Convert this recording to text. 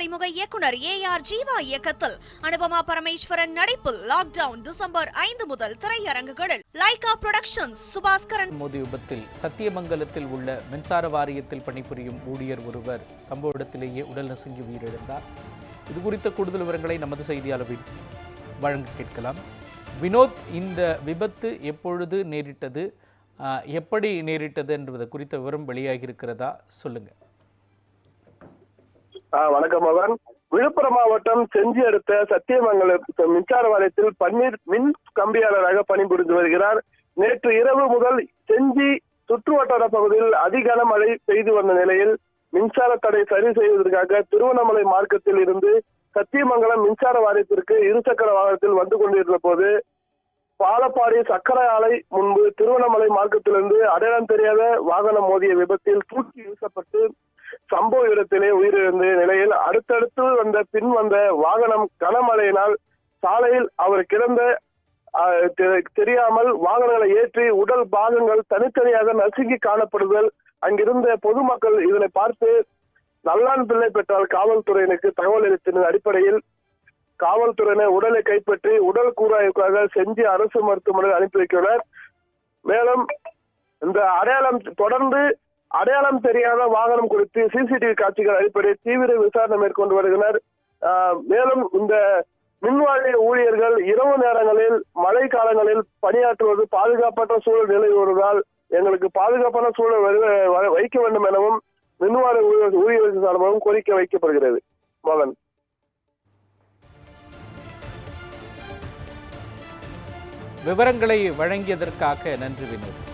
அறிமுக இயக்குனர் A R Jeeva இயக்கத்தில் அனுபமா பரமேஸ்வரன் நடிப்பில் லாக்டவுன் டிசம்பர் ஐந்து முதல் திரையரங்குகளில். Lyca productions Subaskaran. மோதி விபத்தில் சத்தியமங்கலத்தில் உள்ள மின்சார வாரியத்தில் பணிபுரியும் ஊழியர் ஒருவர் சம்பவ இடத்திலேயே உடல் நசுங்கி உயிரிழந்தார். இது குறித்த கூடுதல் விவரங்களை நமது செய்தியாளர் வழங்க கேட்கலாம். வினோத் இந்த விபத்து எப்பொழுது நேரிட்டது? ஆஹ், எப்படி நேரிட்டது என்பது குறித்த விவரம் வெளியாகி இருக்கிறதா சொல்லுங்க. வணக்கம் மகன். விழுப்புரம் மாவட்டம் செஞ்சி அடுத்த சத்தியமங்கலம் மின்சார வாரியத்தில் பன்னீர் மின் கம்பியாளராக பணிபுரிந்து வருகிறார். நேற்று இரவு முதல் செஞ்சி சுற்றுவட்டார பகுதியில் அதிக மழை பெய்து வந்த நிலையில் மின்சார தடை சரி செய்வதற்காக திருவண்ணாமலை மார்க்கத்தில் இருந்து சத்தியமங்கலம் மின்சார வாரியத்திற்கு இருசக்கர வாகனத்தில் வந்து கொண்டிருந்த போது பாலப்பாடி சக்கரை ஆலை முன்பு திருவண்ணாமலை மார்க்கத்திலிருந்து அடையாளம் தெரியாத வாகனம் மோதிய விபத்தில் தூக்கி வீசப்பட்டு சம்பவ இடத்திலே உயிரிழந்த நிலையில் அடுத்தடுத்து வந்த பின் வந்த வாகனம் கனமழையினால் சாலையில் அவர் கிடந்த தெ- தெரியாமல் வாகனங்களை ஏற்றி உடல் பாகங்கள் தனித்தனியாக நசுங்கி காணப்படுதல். அங்கிருந்த பொதுமக்கள் இதனை பார்த்து நல்லான் பிள்ளை பெற்றால் காவல்துறையினருக்கு தகவல் அளித்தின அடிப்படையில் காவல்துறையினர் உடலை கைப்பற்றி உடல் கூறாய்வுக்காக செஞ்சி அரசு மருத்துவமனையில் அனுப்பி வைக்கின்றனர். மேலும் இந்த அடையாளம் தொடர்ந்து அடையாளம் தெரியாத வாகனம் குறித்து சிசிடிவி காட்சிகள் அடிப்படையில் தீவிர விசாரணை மேற்கொண்டு வருகின்றனர். மேலும் இந்த மின்வாரிய ஊழியர்கள் இரவு நேரங்களில் மழை காலங்களில் பணியாற்றுவது பாதுகாப்பற்ற சூழல் நிலை வருவதால் எங்களுக்கு பாதுகாப்பான சூழல் வைக்க வேண்டும் எனவும் மின்வாரிய ஊழியர் ஊழியர்கள் சார்பாகவும் கோரிக்கை வைக்கப்படுகிறது. மகன். விவரங்களை வழங்கியதற்காக நன்றி வினோத்.